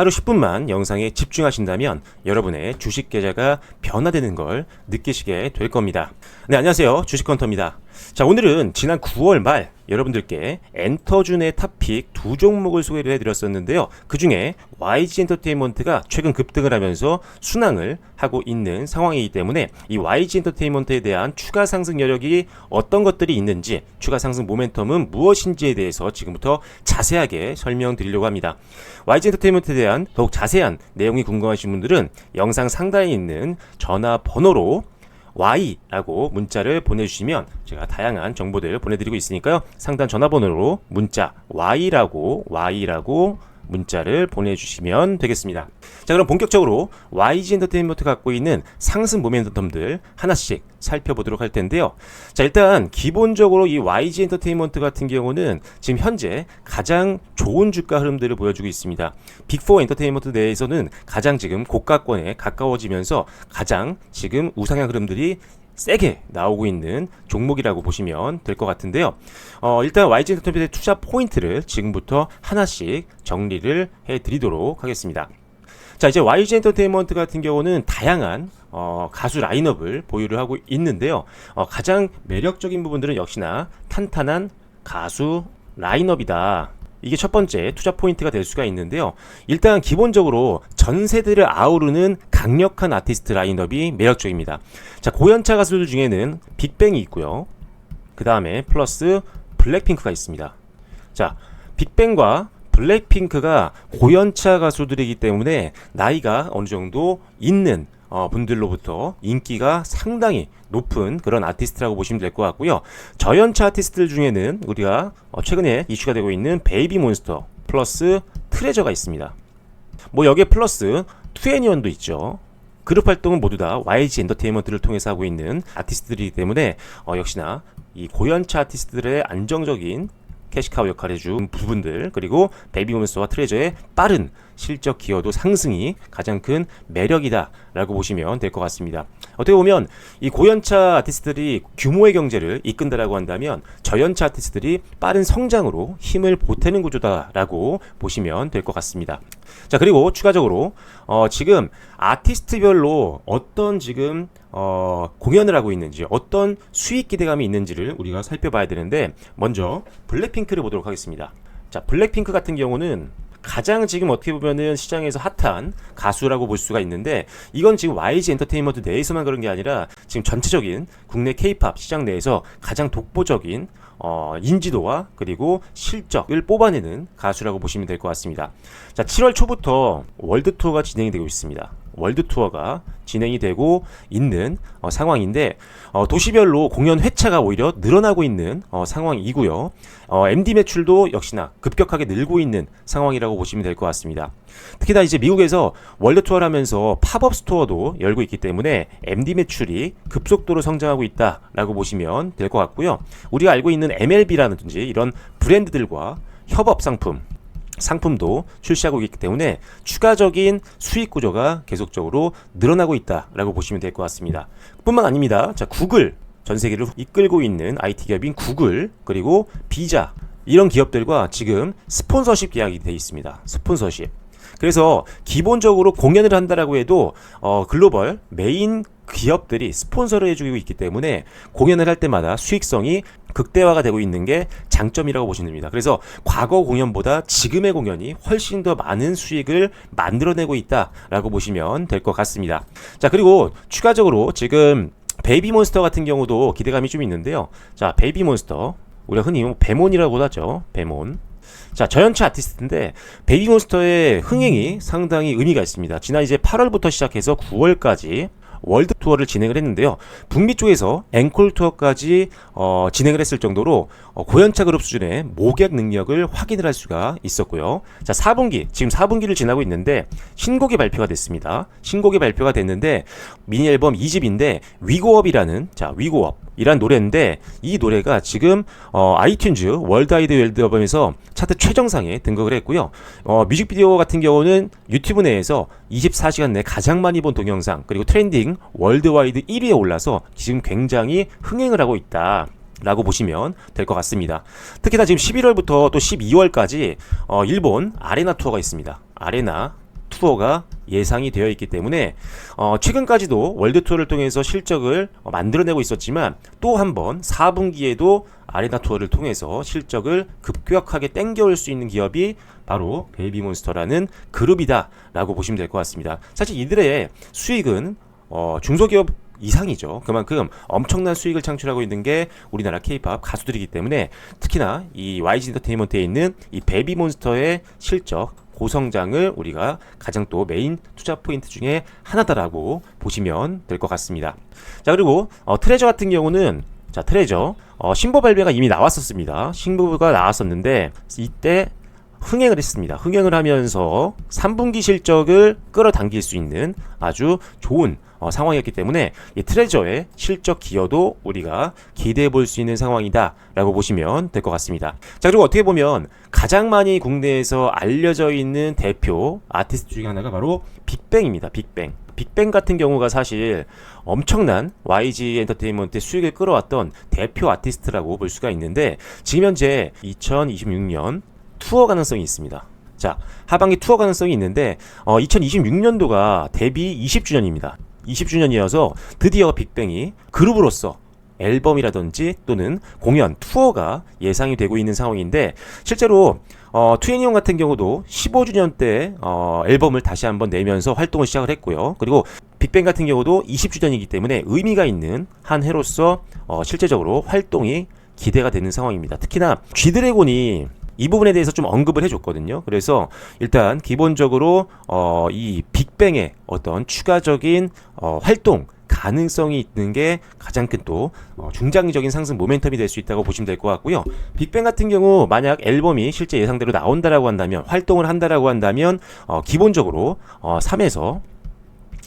하루 10분만 영상에 집중하신다면 여러분의 주식 계좌가 변화되는 걸 느끼시게 될 겁니다. 네, 안녕하세요. 주식컨터입니다. 자, 오늘은 지난 9월 말 여러분들께 엔터준의 탑픽 두 종목을 소개를 해드렸었는데요. 그 중에 YG 엔터테인먼트가 최근 급등을 하면서 순항을 하고 있는 상황이기 때문에 이 YG 엔터테인먼트에 대한 추가 상승 여력이 어떤 것들이 있는지, 추가 상승 모멘텀은 무엇인지에 대해서 지금부터 자세하게 설명드리려고 합니다. YG 엔터테인먼트에 대한 더욱 자세한 내용이 궁금하신 분들은 영상 상단에 있는 전화 번호로 Y라고 문자를 보내주시면 제가 다양한 정보들 보내드리고 있으니까요. 상단 전화번호로 문자 Y라고 Y라고 문자를 보내주시면 되겠습니다. 자 그럼 본격적으로 YG 엔터테인먼트가 갖고 있는 상승 모멘텀들 하나씩 살펴보도록 할 텐데요. 자 일단 기본적으로 이 YG 엔터테인먼트 같은 경우는 지금 현재 가장 좋은 주가 흐름들을 보여주고 있습니다. 빅4 엔터테인먼트 내에서는 가장 지금 고가권에 가까워지면서 가장 지금 우상향 흐름들이 세게 나오고 있는 종목이라고 보시면 될 것 같은데요. 어, 일단 YG 엔터테인먼트의 투자 포인트를 지금부터 하나씩 정리를 해드리도록 하겠습니다. 자 이제 YG 엔터테인먼트 같은 경우는 다양한 어, 가수 라인업을 보유를 하고 있는데요. 어, 가장 매력적인 부분들은 역시나 탄탄한 가수 라인업이다. 이게 첫 번째 투자 포인트가 될 수가 있는데요. 일단 기본적으로 전 세대를 아우르는 강력한 아티스트 라인업이 매력적입니다. 자, 고연차 가수들 중에는 빅뱅이 있고요. 그 다음에 플러스 블랙핑크가 있습니다. 자, 빅뱅과 블랙핑크가 고연차 가수들이기 때문에 나이가 어느 정도 있는 어, 분들로부터 인기가 상당히 높은 그런 아티스트라고 보시면 될 것 같고요. 저연차 아티스트들 중에는 우리가 어, 최근에 이슈가 되고 있는 베이비 몬스터 플러스 트레저가 있습니다. 뭐 여기에 플러스 투애니언도 있죠. 그룹 활동은 모두 다 YG 엔터테인먼트를 통해서 하고 있는 아티스트들이기 때문에 어, 역시나 이 고연차 아티스트들의 안정적인 캐시카우 역할을 해준 부분들 그리고 베이비몬스와 트레저의 빠른 실적 기여도 상승이 가장 큰 매력이다라고 보시면 될 것 같습니다. 어떻게 보면 이 고연차 아티스트들이 규모의 경제를 이끈다라고 한다면 저연차 아티스트들이 빠른 성장으로 힘을 보태는 구조다라고 보시면 될 것 같습니다. 자 그리고 추가적으로 어, 지금 아티스트별로 어떤 지금 어, 공연을 하고 있는지 어떤 수익 기대감이 있는지를 우리가 살펴봐야 되는데 먼저 블랙핑크를 보도록 하겠습니다. 자 블랙핑크 같은 경우는 가장 지금 어떻게 보면은 시장에서 핫한 가수라고 볼 수가 있는데 이건 지금 YG 엔터테인먼트 내에서만 그런 게 아니라 지금 전체적인 국내 K-팝 시장 내에서 가장 독보적인 어, 인지도와 그리고 실적을 뽑아내는 가수라고 보시면 될 것 같습니다. 자, 7월 초부터 월드 투어가 진행이 되고 있습니다. 월드 투어가 진행이 되고 있는 어, 상황인데 어, 도시별로 공연 회차가 오히려 늘어나고 있는 어, 상황이고요. 어, MD 매출도 역시나 급격하게 늘고 있는 상황이라고 보시면 될 것 같습니다. 특히나 이제 미국에서 월드 투어를 하면서 팝업 스토어도 열고 있기 때문에 MD 매출이 급속도로 성장하고 있다라고 보시면 될 것 같고요. 우리가 알고 있는 MLB라든지 이런 브랜드들과 협업 상품 상품도 출시하고 있기 때문에 추가적인 수익 구조가 계속적으로 늘어나고 있다라고 보시면 될 것 같습니다. 뿐만 아닙니다. 자, 구글 전 세계를 이끌고 있는 IT 기업인 구글 그리고 비자 이런 기업들과 지금 스폰서십 계약이 되어 있습니다. 스폰서십. 그래서 기본적으로 공연을 한다라고 해도 어, 글로벌 메인 기업들이 스폰서를 해주고 있기 때문에 공연을 할 때마다 수익성이 극대화가 되고 있는 게 장점이라고 보시면 됩니다. 그래서 과거 공연보다 지금의 공연이 훨씬 더 많은 수익을 만들어내고 있다라고 보시면 될 것 같습니다. 자, 그리고 추가적으로 지금 베이비 몬스터 같은 경우도 기대감이 좀 있는데요. 자, 베이비 몬스터. 우리가 흔히 뭐 베몬이라고 하죠. 베몬. 자, 저연차 아티스트인데 베이비 몬스터의 흥행이 상당히 의미가 있습니다. 지난 이제 8월부터 시작해서 9월까지 월드 투어를 진행을 했는데요. 북미 쪽에서 앵콜 투어까지 어, 진행을 했을 정도로 어, 고연차 그룹 수준의 모객 능력을 확인을 할 수가 있었고요. 자, 4분기 지금 4분기를 지나고 있는데 신곡이 발표가 됐습니다. 신곡이 발표가 됐는데 미니 앨범 2집인데 위고업이라는 자 위고업 이란 노래인데 이 노래가 지금 어, 아이튠즈 월드 아이드 웰드 앨범에서 차트 최정상에 등극을 했고요. 어, 뮤직비디오 같은 경우는 유튜브 내에서 24시간 내 가장 많이 본 동영상 그리고 트렌딩 월드와이드 1위에 올라서 지금 굉장히 흥행을 하고 있다. 라고 보시면 될 것 같습니다. 특히나 지금 11월부터 또 12월까지 어, 일본 아레나 투어가 있습니다. 아레나 투어가 예상이 되어 있기 때문에 어, 최근까지도 월드 투어를 통해서 실적을 어, 만들어내고 있었지만 또 한 번 4분기에도 아레나 투어를 통해서 실적을 급격하게 땡겨올 수 있는 기업이 바로 베이비몬스터라는 그룹이다라고 보시면 될 것 같습니다. 사실 이들의 수익은 어, 중소기업 이상이죠. 그만큼 엄청난 수익을 창출하고 있는 게 우리나라 케이팝 가수들이기 때문에 특히나 이 YG 엔터테인먼트에 있는 이 베이비몬스터의 실적 고성장을 우리가 가장 또 메인 투자 포인트 중에 하나다라고 보시면 될 것 같습니다. 자 그리고 어, 트레저 같은 경우는 자 트레저 어, 신보 발매가 이미 나왔었습니다. 신보가 나왔었는데 이때 흥행을 했습니다. 흥행을 하면서 3분기 실적을 끌어당길 수 있는 아주 좋은 어, 상황이었기 때문에 이 트레저의 실적 기여도 우리가 기대해 볼 수 있는 상황이다라고 보시면 될 것 같습니다. 자 그리고 어떻게 보면 가장 많이 국내에서 알려져 있는 대표 아티스트 중에 하나가 바로 빅뱅입니다. 빅뱅. 빅뱅 같은 경우가 사실 엄청난 YG 엔터테인먼트 수익을 끌어왔던 대표 아티스트라고 볼 수가 있는데 지금 현재 2026년 투어 가능성이 있습니다. 자, 하반기 투어 가능성이 있는데 어, 2026년도가 데뷔 20주년입니다. 20주년이어서 드디어 빅뱅이 그룹으로서 앨범이라든지 또는 공연, 투어가 예상이 되고 있는 상황인데 실제로 어, 투애니온 같은 경우도 15주년 때 어, 앨범을 다시 한번 내면서 활동을 시작을 했고요. 그리고 빅뱅 같은 경우도 20주년이기 때문에 의미가 있는 한 해로서 어, 실제적으로 활동이 기대가 되는 상황입니다. 특히나 쥐드래곤이 이 부분에 대해서 좀 언급을 해줬거든요. 그래서 일단 기본적으로 어, 이 빅뱅의 어떤 추가적인 어, 활동 가능성이 있는 게 가장 큰또 어, 중장기적인 상승 모멘텀이 될 수 있다고 보시면 될 것 같고요. 빅뱅 같은 경우 만약 앨범이 실제 예상대로 나온다라고 한다면 활동을 한다라고 한다면 어, 기본적으로 어, 3에서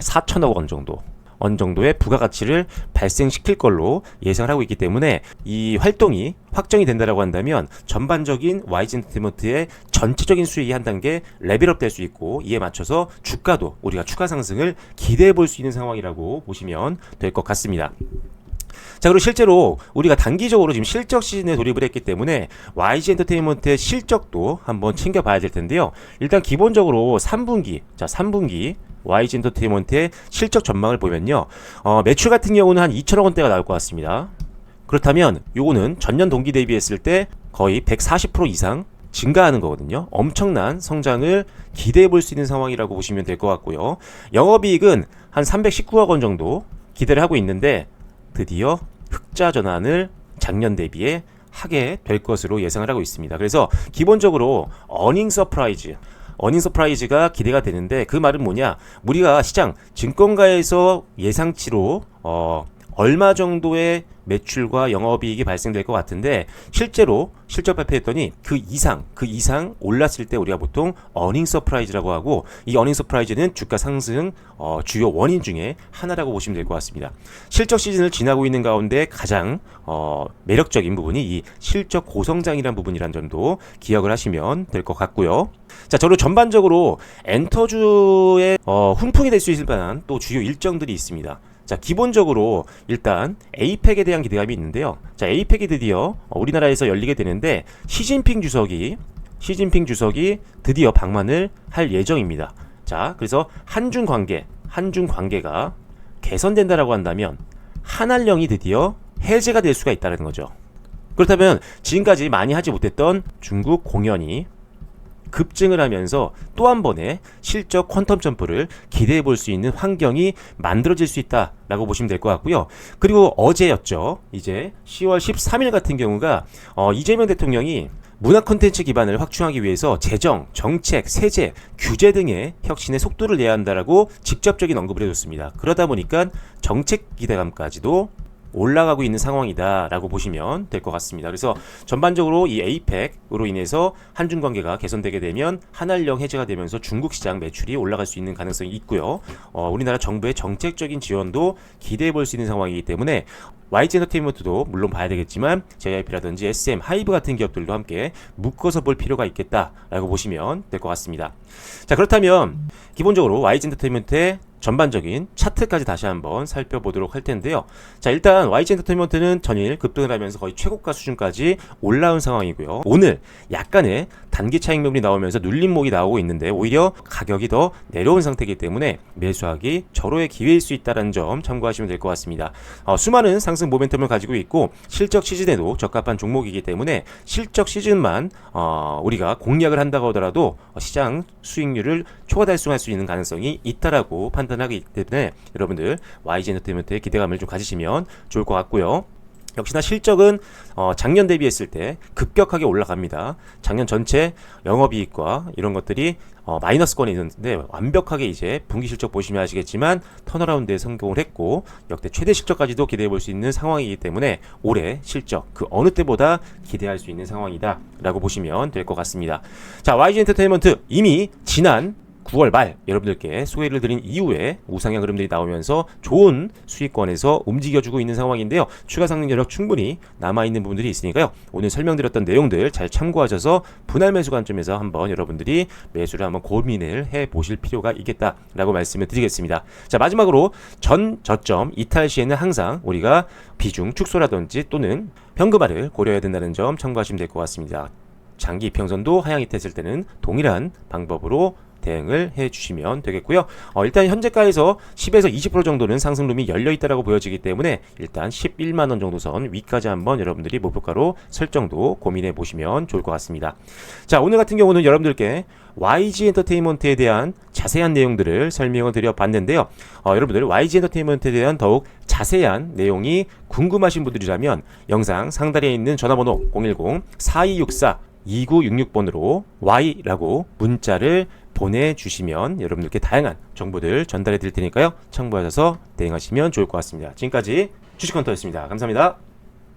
4천억 원 정도 어느 정도의 부가가치를 발생시킬 걸로 예상을 하고 있기 때문에 이 활동이 확정이 된다라고 한다면 전반적인 YG 엔터테인먼트의 전체적인 수익이 한 단계 레벨업 될 수 있고 이에 맞춰서 주가도 우리가 추가 상승을 기대해 볼 수 있는 상황이라고 보시면 될 것 같습니다. 자, 그리고 실제로 우리가 단기적으로 지금 실적 시즌에 돌입을 했기 때문에 YG 엔터테인먼트의 실적도 한번 챙겨봐야 될 텐데요. 일단 기본적으로 3분기, 자, 3분기 YG 엔터테인먼트의 실적 전망을 보면요. 어, 매출 같은 경우는 한 2천억 원대가 나올 것 같습니다. 그렇다면 요거는 전년 동기 대비했을 때 거의 140% 이상 증가하는 거거든요. 엄청난 성장을 기대해 볼 수 있는 상황이라고 보시면 될 것 같고요. 영업이익은 한 319억 원 정도 기대를 하고 있는데 드디어 흑자 전환을 작년 대비에 하게 될 것으로 예상을 하고 있습니다. 그래서 기본적으로 어닝 서프라이즈 어닝 서프라이즈가 기대가 되는데 그 말은 뭐냐? 우리가 시장 증권가에서 예상치로 어 얼마 정도의 매출과 영업이익이 발생될 것 같은데 실제로 실적 발표했더니 그 이상 그 이상 올랐을 때 우리가 보통 어닝 서프라이즈라고 하고 이 어닝 서프라이즈는 주가 상승 어, 주요 원인 중에 하나라고 보시면 될 것 같습니다. 실적 시즌을 지나고 있는 가운데 가장 어, 매력적인 부분이 이 실적 고성장이라는 부분이라는 점도 기억을 하시면 될 것 같고요. 자, 저로 전반적으로 엔터주의 어, 훈풍이 될 수 있을 만한 또 주요 일정들이 있습니다. 자, 기본적으로 일단 에이펙에 대한 기대감이 있는데요. 자, 에이펙이 드디어 우리나라에서 열리게 되는데 시진핑 주석이 시진핑 주석이 드디어 방문을 할 예정입니다. 자, 그래서 한중 관계, 한중 관계가 개선된다라고 한다면 한한령이 드디어 해제가 될 수가 있다는 거죠. 그렇다면 지금까지 많이 하지 못했던 중국 공연이 급증을 하면서 또 한 번의 실적 퀀텀 점프를 기대해 볼 수 있는 환경이 만들어질 수 있다라고 보시면 될 것 같고요. 그리고 어제였죠. 이제 10월 13일 같은 경우가 어, 이재명 대통령이 문화 콘텐츠 기반을 확충하기 위해서 재정, 정책, 세제, 규제 등의 혁신의 속도를 내야 한다라고 직접적인 언급을 해줬습니다. 그러다 보니까 정책 기대감까지도 올라가고 있는 상황이다라고 보시면 될 것 같습니다. 그래서 전반적으로 이 에이펙으로 인해서 한중 관계가 개선되게 되면 한한령 해제가 되면서 중국 시장 매출이 올라갈 수 있는 가능성이 있고요. 어, 우리나라 정부의 정책적인 지원도 기대해 볼 수 있는 상황이기 때문에 YG 엔터테인먼트도 물론 봐야 되겠지만 JYP라든지 SM, 하이브 같은 기업들도 함께 묶어서 볼 필요가 있겠다라고 보시면 될 것 같습니다. 자 그렇다면 기본적으로 YG 엔터테인먼트의 전반적인 차트까지 다시 한번 살펴보도록 할 텐데요. 자, 일단 YG 엔터테인먼트는 전일 급등을 하면서 거의 최고가 수준까지 올라온 상황이고요. 오늘 약간의 단기 차익 매물이 나오면서 눌림목이 나오고 있는데 오히려 가격이 더 내려온 상태이기 때문에 매수하기 절호의 기회일 수 있다는 점 참고하시면 될 것 같습니다. 어, 수많은 상승 모멘텀을 가지고 있고 실적 시즌에도 적합한 종목이기 때문에 실적 시즌만 어, 우리가 공략을 한다고 하더라도 시장 수익률을 초과달성할 수 있는 가능성이 있다라고 판단 하기 때문에 여러분들 YG 엔터테인먼트에 기대감을 좀 가지시면 좋을 것 같고요. 역시나 실적은 어, 작년 대비했을 때 급격하게 올라갑니다. 작년 전체 영업이익과 이런 것들이 어, 마이너스권이 있는데 완벽하게 이제 분기 실적 보시면 아시겠지만 턴어라운드에 성공을 했고 역대 최대 실적까지도 기대해 볼 수 있는 상황이기 때문에 올해 실적 그 어느 때보다 기대할 수 있는 상황이다라고 보시면 될 것 같습니다. 자, YG 엔터테인먼트 이미 지난 9월 말 여러분들께 소개를 드린 이후에 우상향 흐름들이 나오면서 좋은 수익권에서 움직여주고 있는 상황인데요. 추가 상승 여력 충분히 남아있는 부분들이 있으니까요. 오늘 설명드렸던 내용들 잘 참고하셔서 분할 매수 관점에서 한번 여러분들이 매수를 한번 고민을 해 보실 필요가 있겠다라고 말씀을 드리겠습니다. 자, 마지막으로 전 저점 이탈 시에는 항상 우리가 비중 축소라든지 또는 현금화를 고려해야 된다는 점 참고하시면 될 것 같습니다. 장기 이평선도 하향이 됐을 때는 동일한 방법으로 대응을 해 주시면 되겠고요. 어, 일단 현재가에서 10에서 20% 정도는 상승룸이 열려 있다라고 보여지기 때문에 일단 11만 원 정도 선 위까지 한번 여러분들이 목표가로 설정도 고민해 보시면 좋을 것 같습니다. 자, 오늘 같은 경우는 여러분들께 YG 엔터테인먼트에 대한 자세한 내용들을 설명을 드려 봤는데요. 어, 여러분들 YG 엔터테인먼트에 대한 더욱 자세한 내용이 궁금하신 분들이라면 영상 상단에 있는 전화번호 010 4264 2966번으로 Y라고 문자를 보내주시면 여러분들께 다양한 정보들 전달해 드릴 테니까요. 참고하셔서 대응하시면 좋을 것 같습니다. 지금까지 주식헌터였습니다. 감사합니다.